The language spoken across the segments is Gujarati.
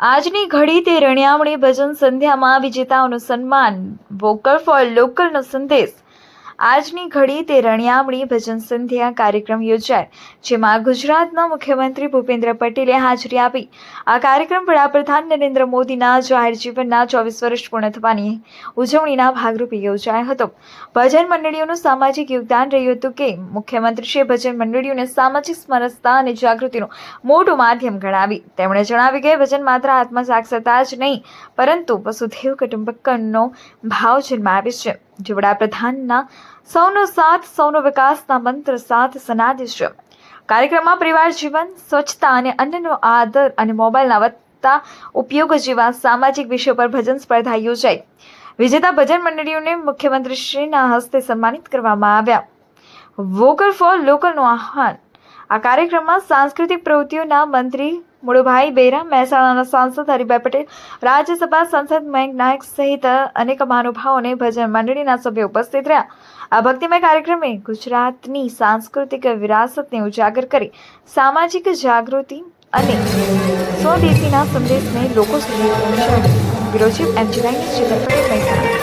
આજની ઘડી તે રણિયામણી ભજન સંધ્યામાં વિજેતાઓનું સન્માન વોકલ ફોર લોકલનો સંદેશ આજની ઘડી તે રણિયામણી ભજન સંધ્યા કાર્યક્રમ યોજાય, જેમાં ગુજરાતના મુખ્યમંત્રી ભૂપેન્દ્ર પટેલે હાજરી આપી. આ કાર્યક્રમ વડાપ્રધાન નરેન્દ્ર મોદીના જાહેર જીવનના ચોવીસ વર્ષ પૂર્ણ થવાની ઉજવણીના ભાગરૂપે યોજાયો હતો. ભજન મંડળીઓનું સામાજિક યોગદાન રહ્યું હતું કે મુખ્યમંત્રીશ્રીએ ભજન મંડળીઓને સામાજિક સ્મરસતા અને જાગૃતિનું મોટું માધ્યમ ગણાવી. તેમણે જણાવ્યું કે ભજન માત્ર આત્મા સાક્ષરતા જ નહીં, પરંતુ વસુધૈવ કુટુંબકમનો ભાવ જન્માવે છે. જે વડાપ્રધાનના સૌનો સાથ, સૌનો વિકાસના મંત્ર સાથ સનાદિશ છે કાર્યક્રમમાં પરિવાર જીવન, સ્વચ્છતા અને અન્યનો આદર અને મોબાઈલના વધતા ઉપયોગ જેવા સામાજિક વિષયો પર ભજન સ્પર્ધા યોજાઈ. વિજેતા ભજન મંડળીઓને મુખ્યમંત્રીશ્રીના હસ્તે સન્માનિત કરવામાં આવ્યા. વોકલ ફોર લોકલનું આહ્વાન. આ કાર્યક્રમમાં સાંસ્કૃતિક પ્રવૃત્તિઓના મંત્રી મુળુભાઈ બેરા મહેસાણાના સાંસદ હરિભાઈ પટેલ, રાજ્યસભા સાંસદ મયંક નાયક સહિત અનેક મહાનુભાવોને ભજન મંડળીના સભ્યો ઉપસ્થિત રહ્યા. આ ભક્તિમય કાર્યક્રમે ગુજરાતની સાંસ્કૃતિક વિરાસતને ઉજાગર કરી, સામાજિક જાગૃતિ અને સ્વદેશીના સંદેશને લોકો સુધી પહોંચાડ્યો ચીફ એમજી રાઈની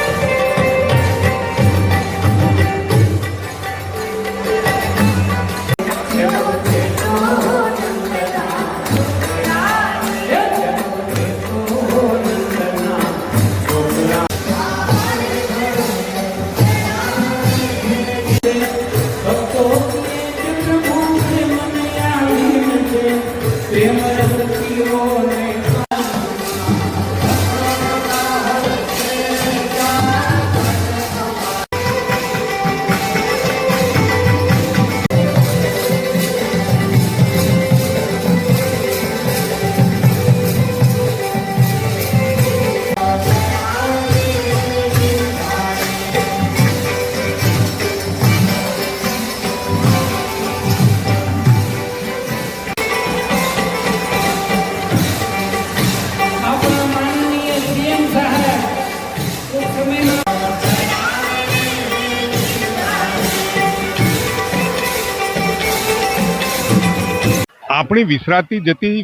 આપણી વિસરાતી જતી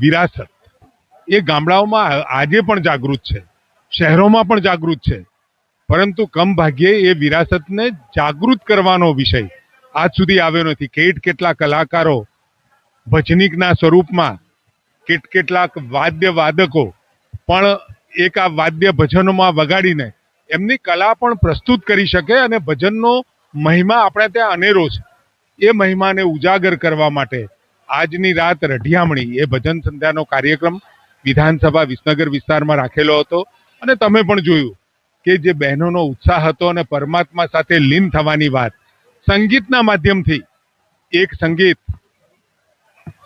વિરાસત એ ગામડાઓમાં આજે પણ જાગૃત છે, શહેરોમાં પણ જાગૃત છે. પરંતુ કમ ભાગ્યે એ વિરાસતને જાગૃત કરવાનો વિષય આજ સુધી આવ્યો નથી. કેટ કેટલા કલાકારો ભજનીકના સ્વરૂપમાં, કેટ કેટલાક વાદ્ય વાદકો પણ એક આ વાદ્ય ભજનોમાં વગાડીને એમની કલા પણ પ્રસ્તુત કરી શકે અને ભજનનો મહિમા આપણે ત્યાં અનેરો છે. એ મહિમાને ઉજાગર કરવા માટે આજની રાત રઢિયામણી એ ભજન સંધ્યાનો કાર્યક્રમ વિધાનસભા વિસનગર વિસ્તારમાં રાખેલો હતો. અને તમે પણ જોયું કે જે બહેનોનો ઉત્સાહ હતો અને પરમાત્મા સાથે લીન થવાની વાત સંગીતના માધ્યમથી એક સંગીત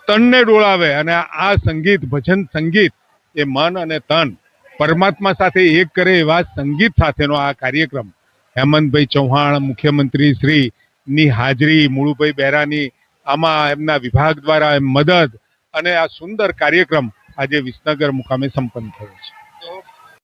તનને ડોળાવે અને આ સંગીત ભજન સંગીત એ મન અને તન પરમાત્મા સાથે એક કરે એવા સંગીત સાથેનો આ કાર્યક્રમ. હેમંતભાઈ ચૌહાણ, મુખ્યમંત્રી શ્રી ની હાજરી, મુળુભાઈ બેરાની આમાં એમના વિભાગ દ્વારા મદદ અને આ સુંદર કાર્યક્રમ આજે વિસનગર મુકામે સંપન્ન થયો છે.